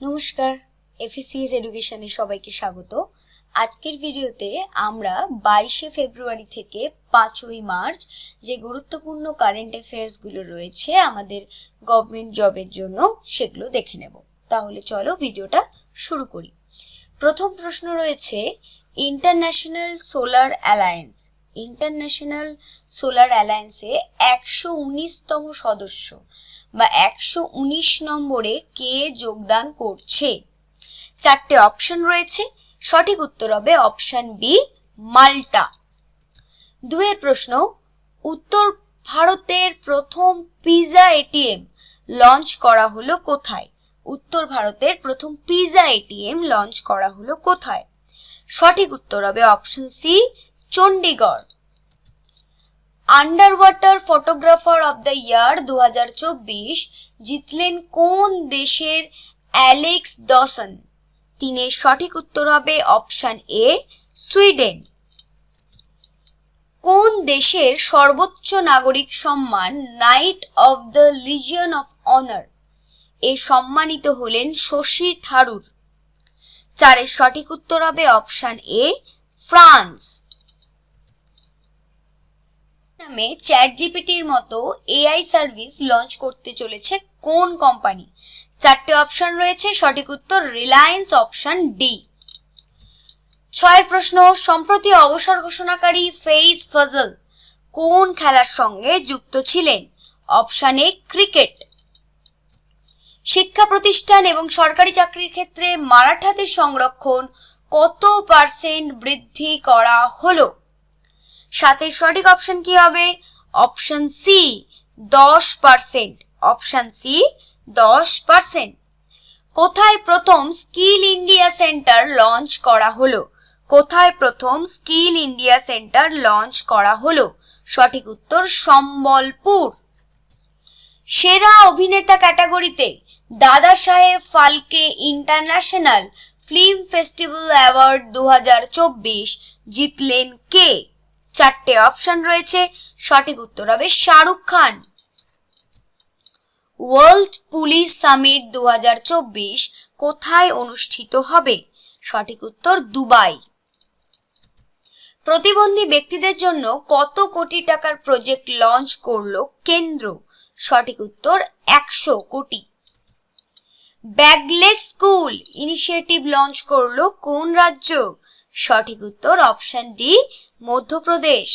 নমস্কার এফএসিএস এডুকেশনে সবাইকে স্বাগত। আজকের ভিডিওতে আমরা বাইশে ফেব্রুয়ারি থেকে পাঁচই মার্চ যে গুরুত্বপূর্ণ কারেন্ট অ্যাফেয়ার্সগুলো রয়েছে আমাদের গভর্নমেন্ট জবের জন্য সেগুলো দেখে নেব। তাহলে চলো ভিডিওটা শুরু করি। প্রথম প্রশ্ন রয়েছে international solar alliance international solar অ্যালায়েন্সে একশো উনিশতম সদস্য। বা একশো উনিশ নম্বরে কে যোগদান করছে? চারটে অপশন রয়েছে। সঠিক উত্তর হবে অপশন বি মাল্টা। দুয়ের প্রশ্ন, উত্তর ভারতের প্রথম পিজা এটিএম লঞ্চ করা হলো কোথায়? উত্তর ভারতের প্রথম পিজা এটিএম লঞ্চ করা হলো কোথায়? সঠিক উত্তর হবে option C Chandigarh under water photographer of the year দু হাজার চব্বিশ জিতলেন কোন দেশের অ্যালেক্স ডসন? তিনের সঠিক উত্তর হবে অপশান এ সুইডেন। কোন দেশের সর্বোচ্চ নাগরিক সম্মান knight of the legion of honour এ সম্মানিত হলেন শশী থারুর। চারের সঠিক উত্তর হবে অপশান এ ফ্রান্স। নামে চ্যাট জিপিটির মতো এআই সার্ভিস লঞ্চ করতে চলেছে কোন কোম্পানি? চারটে অপশন রয়েছে, সঠিক উত্তর রিলায়েন্স অপশন ডি। ছয়ের প্রশ্ন, সম্প্রতি অবসর ঘোষণাকারী ফেইজ ফজল কোন খেলার সঙ্গে যুক্ত ছিলেন? Option A, cricket. শিক্ষা প্রতিষ্ঠান এবং সরকারি চাকরির ক্ষেত্রে মারাঠাদের সংরক্ষণ কত পার্সেন্ট বৃদ্ধি করা হলো? সাথের সঠিক অপশন কি হবে? অপশন সি দশ পার্সেন্ট অপশন সি দশ পার্সেন্ট কোথায় প্রথম স্কিল ইন্ডিয়া সেন্টার লঞ্চ করা হলো? কোথায় প্রথম স্কিল ইন্ডিয়া সেন্টার লঞ্চ করা হলো? সঠিক উত্তর সম্বলপুর। সেরা অভিনেতা ক্যাটাগরিতে Dada Saheb Phalke international film festival award দু হাজার চব্বিশ জিতলেন কে? চারটে অপশন রয়েছে। সঠিক উত্তর হবে Shahrukh Khan. World police summit দু কোথায় অনুষ্ঠিত হবে? সঠিক উত্তর, দুবাই। প্রতিবন্ধী ব্যক্তিদের জন্য কত কোটি টাকার প্রজেক্ট লঞ্চ করল কেন্দ্র? সঠিক উত্তর, একশো কোটি। ব্যাগলেস স্কুল ইনিশিয়েটিভ লঞ্চ করল কোন রাজ্য? সঠিক উত্তর অপশন ডি মধ্যপ্রদেশ।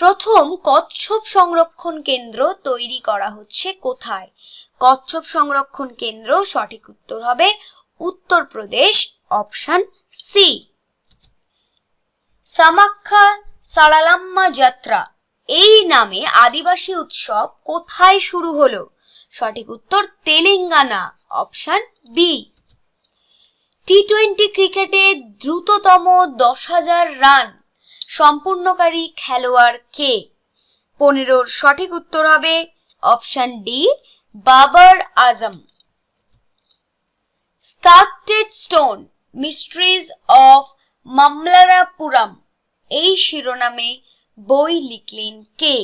প্রথম কচ্ছপ সংরক্ষণ কেন্দ্র তৈরি করা হচ্ছে কোথায়? কচ্ছপ সংরক্ষণ কেন্দ্র সঠিক উত্তর হবে উত্তরপ্রদেশ, অপশন সি সামাক্ষা সারালাম্মা যাত্রা। এই নামে আদিবাসী উৎসব কোথায় শুরু হলো? সঠিক উত্তর Telangana, option B T twenty ক্রিকেটে দ্রুততম দশ হাজার রান সম্পূর্ণকারী খেলোয়াড় কে? পনেরোর সঠিক উত্তর হবে option D Babar Azam. Sculpted stone mysteries of Mamallapuram এই শিরোনামে বই লিখলেন কে?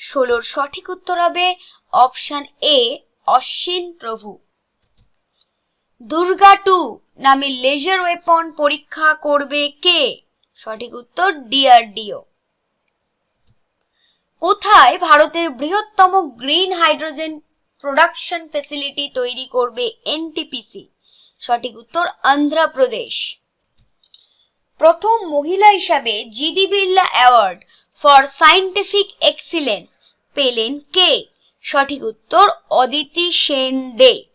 ষোলোর সঠিক উত্তর হবে option A Ashwin Prabhu. Durga two নামে লেজার ওয়েপন পরীক্ষা করবে কে? সঠিক উত্তর ডিআরডিও। কোথায় ভারতের বৃহত্তম গ্রিন হাইড্রোজেন প্রোডাকশন ফেসিলিটি তৈরি করবে এনটিপিসি? সঠিক উত্তর অন্ধ্রপ্রদেশ প্রথম মহিলা হিসাবে GD Birla award for scientific excellence পেলেন কে? সঠিক উত্তর অদিতি সেন দে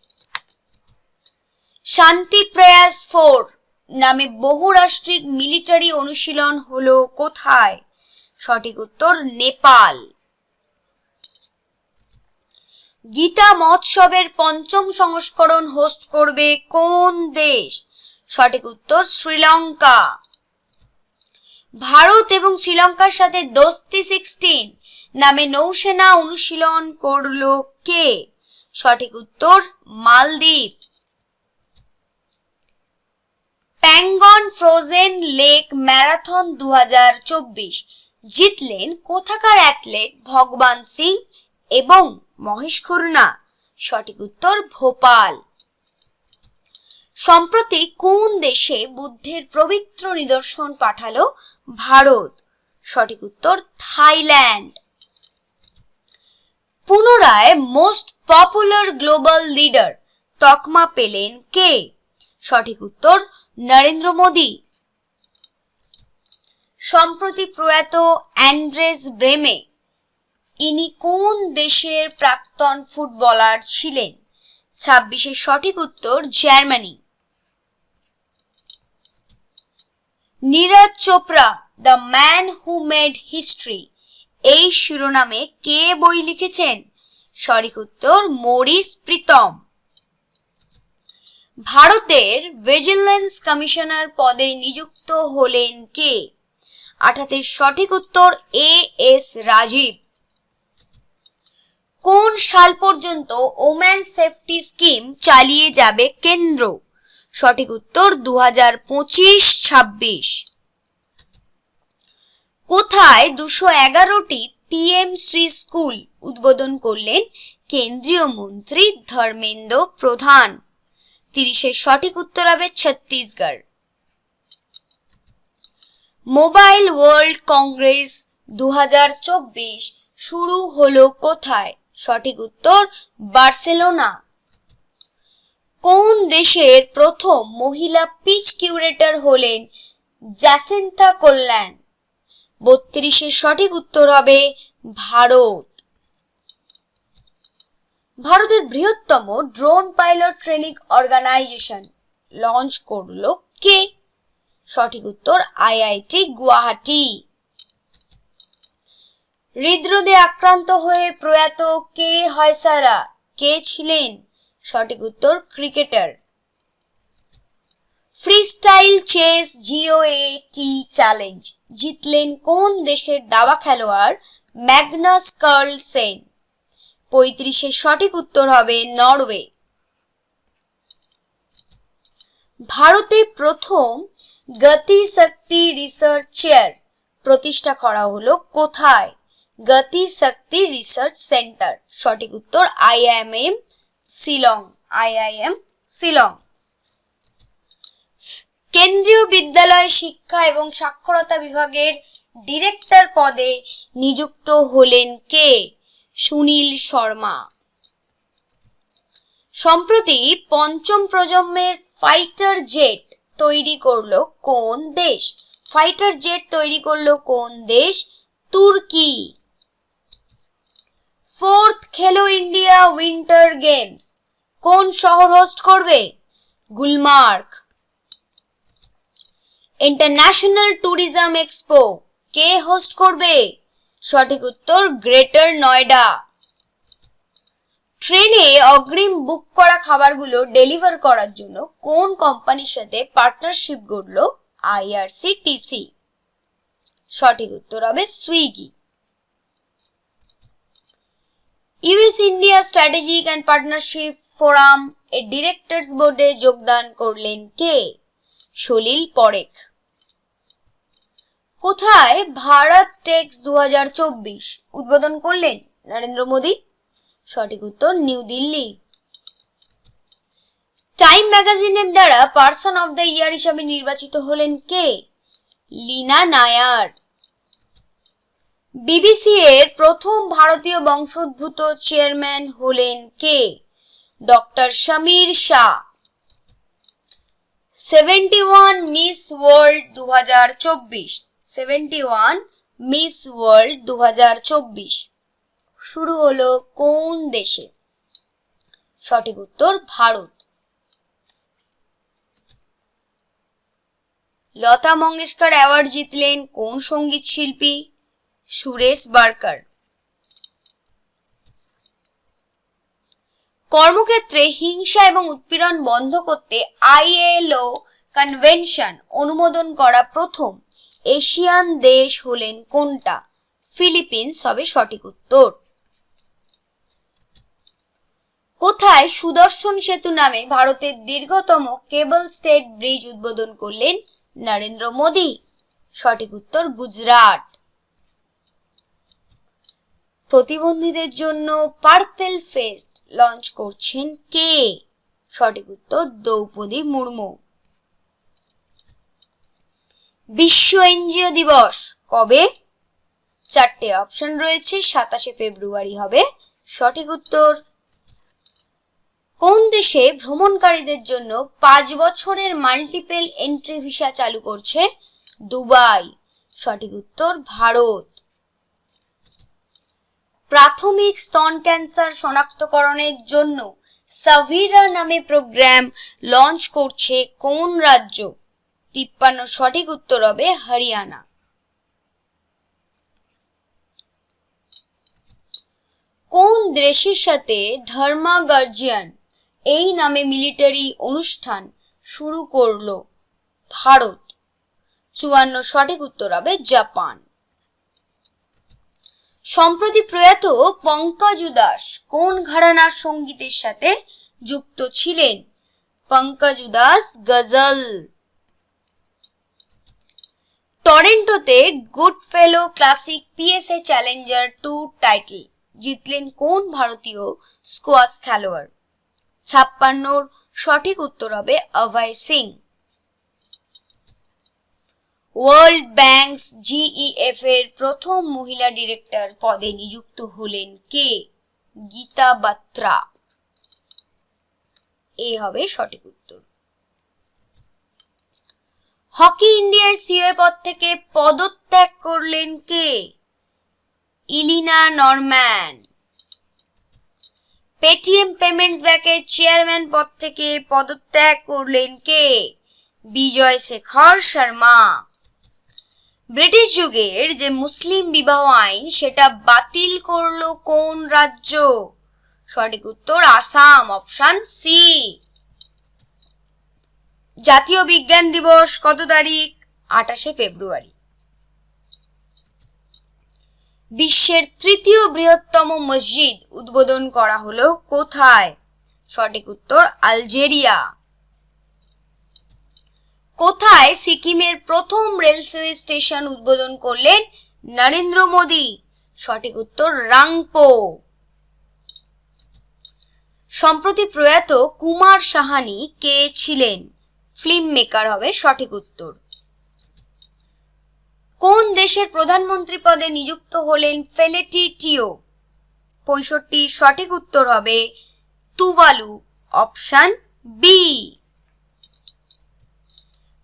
শান্তি প্রয়াস ফোর নামে বহুরাষ্ট্রিক মিলিটারি অনুশীলন হলো কোথায়? সঠিক উত্তর, নেপাল। গীতা মহোৎসবের পঞ্চম সংস্করণ হোস্ট করবে কোন দেশ? সঠিক উত্তর, শ্রীলঙ্কা। ভারত এবং শ্রীলঙ্কার সাথে দোস্তি সিক্সটিন নামে নৌসেনা অনুশীলন করল কে? সঠিক উত্তর, মালদ্বীপ। প্যাঙ্গন ফ্রোজেন লেক ম্যারাথন দু হাজার চব্বিশ। জিতলেন কোথাকার অ্যাথলেট ভগবান সিং এবং মহেশ খুরনা? সঠিক উত্তর, ভোপাল। সম্প্রতি কোন দেশে বুদ্ধের পবিত্র নিদর্শন পাঠালো ভারত? সঠিক উত্তর, থাইল্যান্ড। পুনরায় মোস্ট পপুলার গ্লোবাল লিডার তকমা পেলেন কে? সঠিক উত্তর, নরেন্দ্র মোদী। সম্প্রতি প্রয়াত অ্যান্ড্রেস ব্রেমে, ইনি কোন দেশের প্রাক্তন ফুটবলার ছিলেন? ছাব্বিশের সঠিক উত্তর, Germany. Neeraj Chopra, the man who made history. এই শিরোনামে কে বই লিখেছেন? সঠিক উত্তর, মরিস প্রীতম। ভারতের ভিজিলেন্স কমিশনার পদে নিযুক্ত হলেন কে? আঠাতে সঠিক উত্তর, এ এস রাজীব। কোন সাল পর্যন্ত ওম্যান সেফটি স্কিম চালিয়ে যাবে কেন্দ্র? সঠিক উত্তর দু হাজার পঁচিশ ছাব্বিশ। কোথায় দুশো এগারোটি পিএম শ্রী স্কুল উদ্বোধন করলেন কেন্দ্রীয় মন্ত্রী ধর্মেন্দ্র প্রধান? তিরিশের সঠিক উত্তর হবে ছত্তিশগড়। মোবাইল ওয়ার্ল্ড কংগ্রেস দু হাজার চব্বিশ শুরু হলো কোথায়? সঠিক উত্তর, বার্সেলোনা। কোন দেশের প্রথম মহিলা পিচ কিউরেটর হলেন জাসিন্থা কল্যাণ? বত্রিশের সঠিক উত্তর হবে ভারত। ভারতের বৃহত্তম drone pilot training organisation launch করল কে? সঠিক উত্তর, আইআইটি গুয়াহাটি। হৃদরোদে আক্রান্ত হয়ে প্রয়াত কে হয়সারা কে ছিলেন? সঠিক উত্তর, cricketer. Freestyle chess GOA T challenge. জিতলেন কোন দেশের দাবা খেলোয়াড় ম্যাগনাস কার্লসেন? পঁয়ত্রিশের সঠিক উত্তর হবে নরওয়ে। ভারতে প্রথম গতি শক্তি রিসার্চ চেয়ার প্রতিষ্ঠা করা হলো কোথায়? গতি শক্তি রিসার্চ সেন্টার। সঠিক উত্তর আইআইএম শিলং আইআইএম শিলং। কেন্দ্রীয় বিদ্যালয় শিক্ষা এবং সাক্ষরতা বিভাগের ডিরেক্টর পদে নিযুক্ত হলেন কে? সুনীল শর্মা। সম্প্রতি পঞ্চম প্রজন্মের ফাইটার জেট তৈরি করল কোন দেশ? ফাইটার জেট তৈরি করল কোন দেশ? তুর্কি। ফোর্থ খেলো ইন্ডিয়া উইন্টার গেমস। কোন শহর হোস্ট করবে? গুলমার্গ। International tourism expo. কে হোস্ট করবে? সঠিক উত্তর, গ্রেটার নয়ডা। ট্রেনে অগ্রিম বুক করা খাবারগুলো ডেলিভার করার জন্য কোন কোম্পানির সাথে পার্টনারশিপ গড়ল? আইআরসিটিসি সঠিক উত্তর হবে Swiggy. US India strategic and partnership forum এর ডিরেক্টরস বোর্ডে যোগদান করলেন কে? সলিল পরেখ। কোথায় ভারত টেক্স দু হাজার চব্বিশ উদ্বোধন করলেন নরেন্দ্র মোদী? সঠিক উত্তর, নিউ দিল্লি। টাইম ম্যাগাজিনের দ্বারা পার্সন অফ দ্য ইয়ার হিসাবে নির্বাচিত হলেন কে? লিনা নায়ার। বিবিসি এর প্রথম ভারতীয় বংশোদ্ভূত চেয়ারম্যান হলেন কে? Doctor Sameer Shah. Seventy one Miss World দু হাজার চব্বিশ। সেভেন্টি ওয়ান মিস ওয়ার্ল্ড দু হাজার চব্বিশ। শুরু হলো কোন দেশে? সঠিক উত্তর, ভারত। লতা মঙ্গেশকর অ্যাওয়ার্ড জিতলেন কোন সংগীত শিল্পী? সুরেশ বার্কার। কর্মক্ষেত্রে হিংসা এবং উৎপীড়ন বন্ধ করতে আইএলও কনভেনশন অনুমোদন করা প্রথম। এশিয়ান দেশ হলেন কোনটা? ফিলিপিন্স হবে সঠিক উত্তর। কোথায় সুদর্শন সেতু নামে ভারতের দীর্ঘতম কেবল স্টেট ব্রিজ উদ্বোধন করলেন নরেন্দ্র মোদী? সঠিক উত্তর গুজরাট। প্রতিবন্ধীদের জন্য পার্পেল ফেস্ট লঞ্চ করছেন কে? সঠিক উত্তর দ্রৌপদী মুর্মু। বিশ্ব এনজিও দিবস। কবে? চারটে অপশন রয়েছে, সাতাশে ফেব্রুয়ারি হবে। সঠিক উত্তর। কোন দেশে ভ্রমণকারীদের জন্য পাঁচ বছরের মাল্টিপেল এন্ট্রি ভিসা চালু করছে? দুবাই। সঠিক উত্তর, ভারত। প্রাথমিক স্তন ক্যান্সার শনাক্তকরণের জন্য সাভিরা নামে প্রোগ্রাম লঞ্চ করছে কোন রাজ্য? তিপ্পান্ন সঠিক উত্তর হবে হরিয়ানা। কোন দেশের সাথে ধর্মা গার্জিয়ান এই নামে মিলিটারি অনুষ্ঠান শুরু করল? ভারত। চুয়ান্ন সঠিক উত্তর হবে জাপান। সম্প্রতি প্রয়াত পঙ্কজ উদাস কোন ঘরানার সঙ্গীতের সাথে যুক্ত ছিলেন? Pankaj Udhas ghazal. টরেন্টোতে good fellow classic PSA challenger two title জিতলেন কোন ভারতীয় স্কোয়াশ খেলোয়াড়? ছাপ্পান্নর সঠিক উত্তর হবে Abhay Singh. World banks GEF এর প্রথম মহিলা ডিরেক্টর পদে নিযুক্ত হলেন কে? গীতা বাত্রা। এ হবে সঠিক উত্তর। হকি ইন্ডিয়ার সিওর পদ থেকে পদত্যাগ করলেন কে? Elina Norman. পেটিএম পেমেন্টস ব্যাংকের চেয়ারম্যান পদ থেকে পদত্যাগ করলেন কে? বিজয় শেখর শর্মা। ব্রিটিশ যুগের যে মুসলিম বিবাহ আইন, সেটা বাতিল করল কোন রাজ্য? সঠিক উত্তর, আসাম, অপশন সি। জাতীয় বিজ্ঞান দিবস কত তারিখ? আঠাশে ফেব্রুয়ারি। বিশ্বের তৃতীয় বৃহত্তম মসজিদ উদ্বোধন করা হলো কোথায়? সঠিক উত্তর, আলজেরিয়া। কোথায় সিকিমের প্রথম রেলওয়ে স্টেশন উদ্বোধন করলেন নরেন্দ্র মোদী? সঠিক উত্তর, রাংপো। সম্প্রতি প্রয়াত কুমার সাহানি কে ছিলেন? ফিল্ম মেকার হবে সঠিক উত্তর। কোন দেশের প্রধানমন্ত্রী পদে নিযুক্ত হলেন ফেলেটি টিও? পঁয়ষট্টি সঠিক উত্তর হবে তুভালু অপশন বি।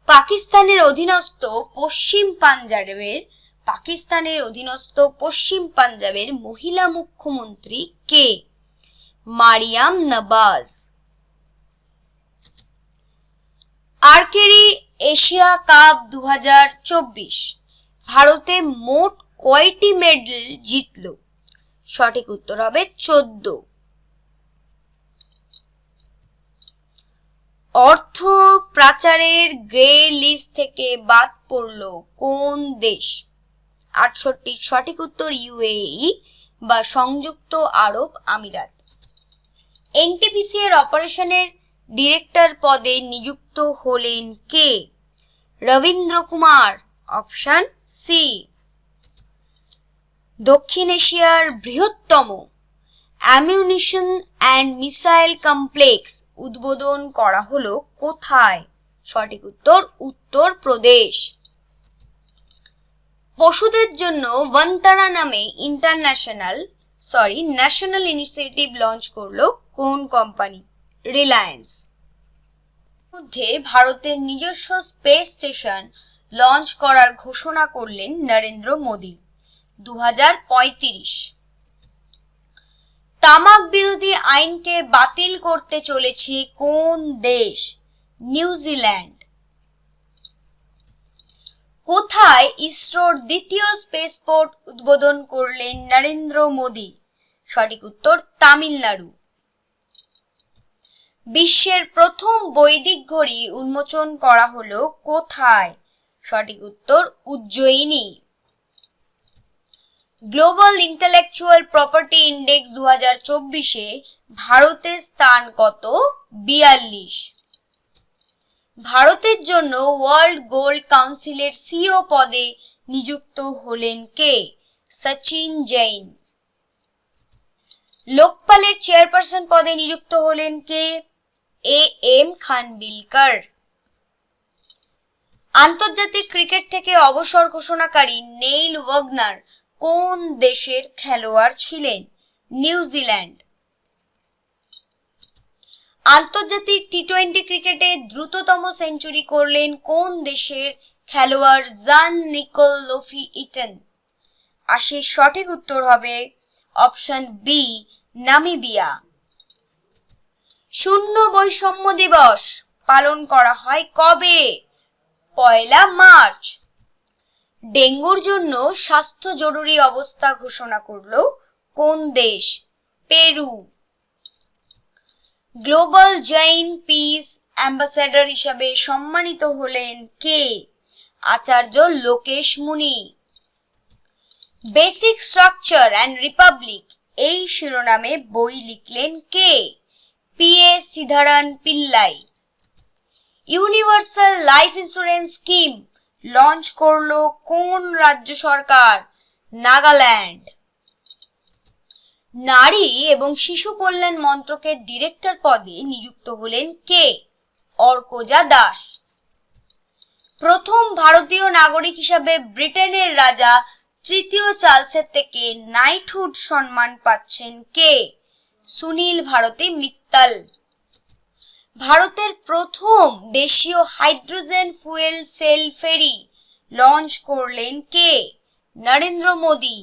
পাকিস্তানের অধীনস্থ পশ্চিম পাঞ্জাবের, পাকিস্তানের অধীনস্থ পশ্চিম পাঞ্জাবের মহিলা মুখ্যমন্ত্রী কে? Maryam Nawaz. Archery Asia cup দু হাজার চব্বিশ। ভারতে মোট কয়টি মেডেল জিতল? সঠিক উত্তর হবে চোদ্দ। অর্থ পাচারের গ্রে লিস্ট থেকে বাদ পড়ল কোন দেশ? আটষট্টি সঠিক উত্তর ইউএই বা সংযুক্ত আরব আমিরাত। এনটিপিসি এর অপারেশনের ডিরেক্টর পদে নিযুক্ত হলেন কে? রবীন্দ্র কুমার, অপশন সি দক্ষিণ এশিয়ার বৃহত্তম অ্যামিউনিশন অ্যান্ড মিসাইল কমপ্লেক্স উদ্বোধন করা হলো কোথায়? সঠিক উত্তর উত্তর প্রদেশ পশুদের জন্য বন্তারা নামে international sorry national initiative launch করল কোন কোম্পানি রিলায়েন্স মধ্যে ভারতের নিজস্ব স্পেস স্টেশন লঞ্চ করার ঘোষণা করলেন নরেন্দ্র মোদী দু হাজার পঁয়ত্রিশ। তামাক বিরোধী আইনকে বাতিল করতে চলেছে কোন দেশ? নিউজিল্যান্ড কোথায় ইসরোর দ্বিতীয় স্পেসপোর্ট উদ্বোধন করলেন নরেন্দ্র মোদী? সঠিক উত্তর তামিলনাড়ু। বিশ্বের প্রথম বৈদিক ঘড়ি উন্মোচন করা হলো কোথায়? সঠিক উত্তর Ujjayini. Global intellectual property index দু হাজার চব্বিশে ভারতের স্থান কত? বিয়াল্লিশ। ভারতের জন্য ওয়ার্ল্ড গোল্ড কাউন্সিলের সিও পদে নিযুক্ত হলেন কে? সচিন জৈন। লোকপালের চেয়ারপারসন পদে নিযুক্ত হলেন কে? A M খানবিলকার। আন্তর্জাতিক ক্রিকেট থেকে অবসর ঘোষণাকারী নেইল ওয়াগনার কোন দেশের খেলোয়াড় ছিলেন? নিউজিল্যান্ড। আন্তর্জাতিক টি টোয়েন্টি ক্রিকেটে দ্রুততম সেঞ্চুরি করলেন কোন দেশের খেলোয়াড় জান নিকোল লোফি ইটন? আশির সঠিক উত্তর হবে অপশন বি, নামিবিয়া। শূন্য বৈষম্য দিবস পালন করা হয় কবে? পয়লা মার্চ। ডেঙ্গুর জন্য স্বাস্থ্য জরুরি অবস্থা ঘোষণা করল কোন দেশ? Peru. Global Jain peace ambassador হিসাবে সম্মানিত হলেন কে? আচার্য লোকেশ মুনি। বেসিক স্ট্রাকচার অ্যান্ড রিপাবলিক এই শিরোনামে বই লিখলেন কে? P A Sreedharan Pillai. Universal life insurance scheme launch করল কোন রাজ্য সরকার? নাগাল্যান্ড। নারী এবং শিশু কল্যাণ মন্ত্রকের ডিরেক্টর পদে নিযুক্ত হলেন কে? অর্কজা দাস। প্রথম ভারতীয় নাগরিক হিসাবে ব্রিটেনের রাজা তৃতীয় চার্লসের থেকে নাইটহুড সম্মান পাচ্ছেন কে? সুনীল ভারতী মিত্তাল। ভারতের প্রথম দেশীয় hydrogen fuel cell ferry launch করলেন কে? Narendra Modi.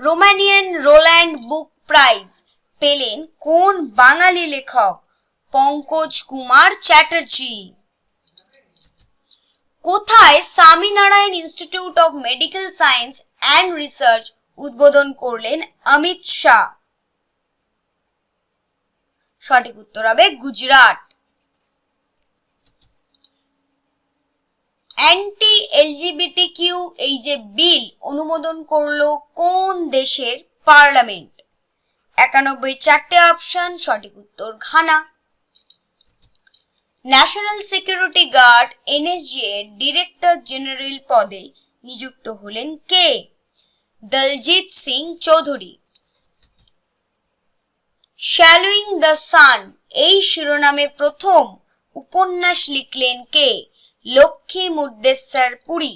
Romanian Roland book prize পেলেন কোন বাঙালি লেখক? পঙ্কজ কুমার চ্যাটার্জি। কোথায় Swaminarayan institute of medical science and research উদ্বোধন করলেন অমিত শাহ। সঠিক উত্তর হবে গুজরাট। অ্যান্টি এলজিবিটি কিউ এই যে বিল অনুমোদন করল কোন দেশের পার্লামেন্ট? একানব্বই চারটে অপশন সঠিক উত্তর Ghana. National Security Guard NSG এর ডিরেক্টর জেনারেল পদে নিযুক্ত হলেন কে? Daljit Singh Chaudhary swallowing the sun এই শিরোনামে প্রথম উপন্যাস লিখলেন কে? লক্ষ্মী মুদ্দেশ্বর পুরী।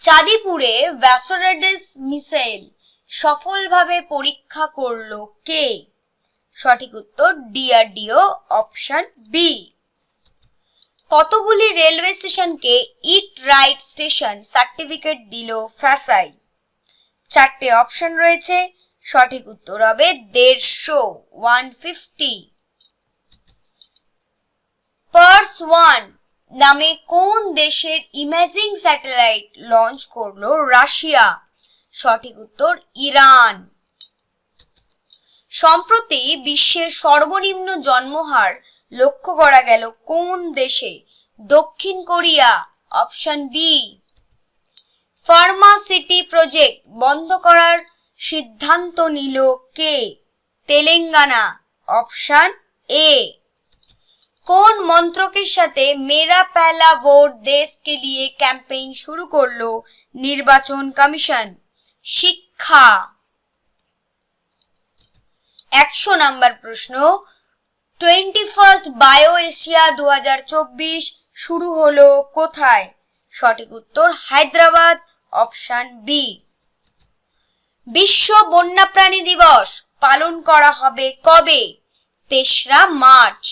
চাঁদিপুরে ভ্যাসোরেডিস মিসাইল সফলভাবে পরীক্ষা করল কে? সঠিক উত্তর ডিআরডিও অপশন বি কতগুলি রেলওয়ে স্টেশনকে ইট রাইট স্টেশন সার্টিফিকেট দিল ফ্যাসাই? চারটে অপশন রয়েছে। সঠিক উত্তর হবে দেড়শো ওয়ান ফিফটি পার্স ওয়ান নামে কোন দেশের ইমেজিং স্যাটেলাইট লঞ্চ করল রাশিয়া? সঠিক উত্তর ইরান। সম্প্রতি বিশ্বের সর্বনিম্ন জন্মহার লক্ষ্য করা গেল কোন দেশে? দক্ষিণ Korea, option B. Pharma city project বন্ধ করার সিদ্ধান্ত নিল কে? Telangana, option A. কোন মন্ত্রকের সাথে মেরা পেলা ভোট দেশ কে লিয়ে ক্যাম্পেইন শুরু করল নির্বাচন কমিশন? শিক্ষা। একশো নাম্বার প্রশ্ন টোয়েন্টি ফার্স্ট বায়ো এশিয়া দু হাজার চব্বিশ শুরু হলো কোথায়? সঠিক উত্তর হায়দ্রাবাদ, অপশন বি বিশ্ব বন্যপ্রাণী দিবস পালন করা হবে কবে? তেসরা মার্চ।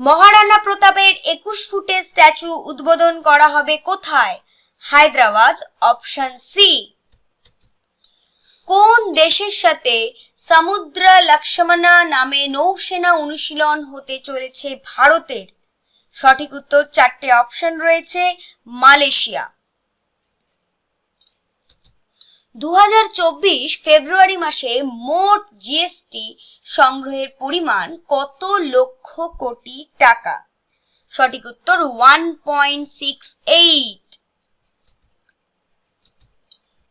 মহারানা প্রতাপের একুশ ফুটের স্ট্যাচু উদ্বোধন করা হবে কোথায়? হায়দ্রাবাদ, অপশন সি কোন দেশের সাথে সমুদ্র লক্ষ্মণা নামে নৌসেনা অনুশীলন হতে চলেছে ভারতের? সঠিক উত্তর, চারটে অপশন রয়েছে, মালয়েশিয়া। দু হাজার চব্বিশ ফেব্রুয়ারি মাসে মোট জিএসটি সংগ্রহের পরিমাণ কত লক্ষ কোটি টাকা? সঠিক উত্তর, ওয়ান পয়েন্ট সিক্স এইট।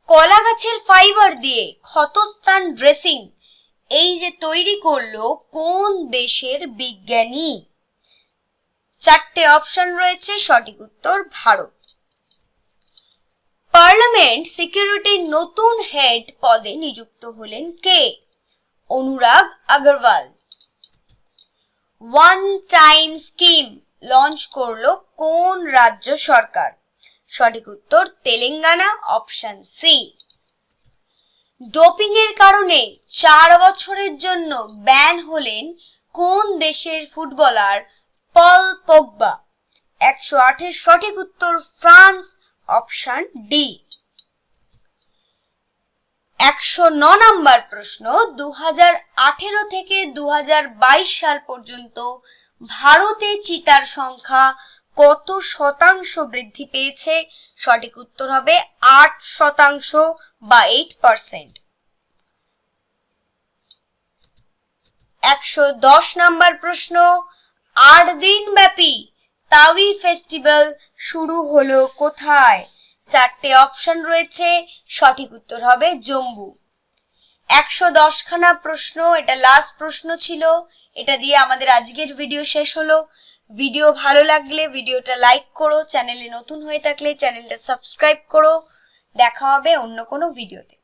কলা গাছের ফাইবার দিয়ে ক্ষতস্থান ড্রেসিং এই যে তৈরি করল কোন দেশের বিজ্ঞানী? চারটে অপশন রয়েছে, সঠিক উত্তর ভারত। পার্লামেন্ট সিকিউরিটির নতুন হেড পদে নিযুক্ত হলেন কে? Anurag Agarwal. One time scheme launch করল কোন রাজ্য সরকার? সঠিক উত্তর তেলেঙ্গানা অপশন সি ডোপিং এর কারণে চার বছরের জন্য ব্যান হলেন কোন দেশের ফুটবলার পল পগবা একশো আটের সঠিক উত্তর ফ্রান্স অপশন ডি একশো ন নম্বর প্রশ্ন দু আঠেরো থেকে দু হাজার বাইশ সাল পর্যন্ত ভারতে চিতার সংখ্যা কত শতাংশ বৃদ্ধি পেয়েছে? সঠিক উত্তর হবে আট শতাংশ বা এইট পার্সেন্ট একশো দশ নম্বর প্রশ্ন, আট দিন ব্যাপী তাওই ফেস্টিভ্যাল শুরু হলো কোথায়? চারটে অপশন রয়েছে, সঠিক উত্তর হবে জম্বু একশো দশখানা প্রশ্ন, এটা লাস্ট প্রশ্ন ছিল, এটা দিয়ে আমাদের আজকের ভিডিও শেষ হলো। ভিডিও ভালো লাগলে ভিডিওটা লাইক করো, চ্যানেলে নতুন হয়ে থাকলে চ্যানেলটা সাবস্ক্রাইব করো। দেখা হবে অন্য কোনো ভিডিওতে।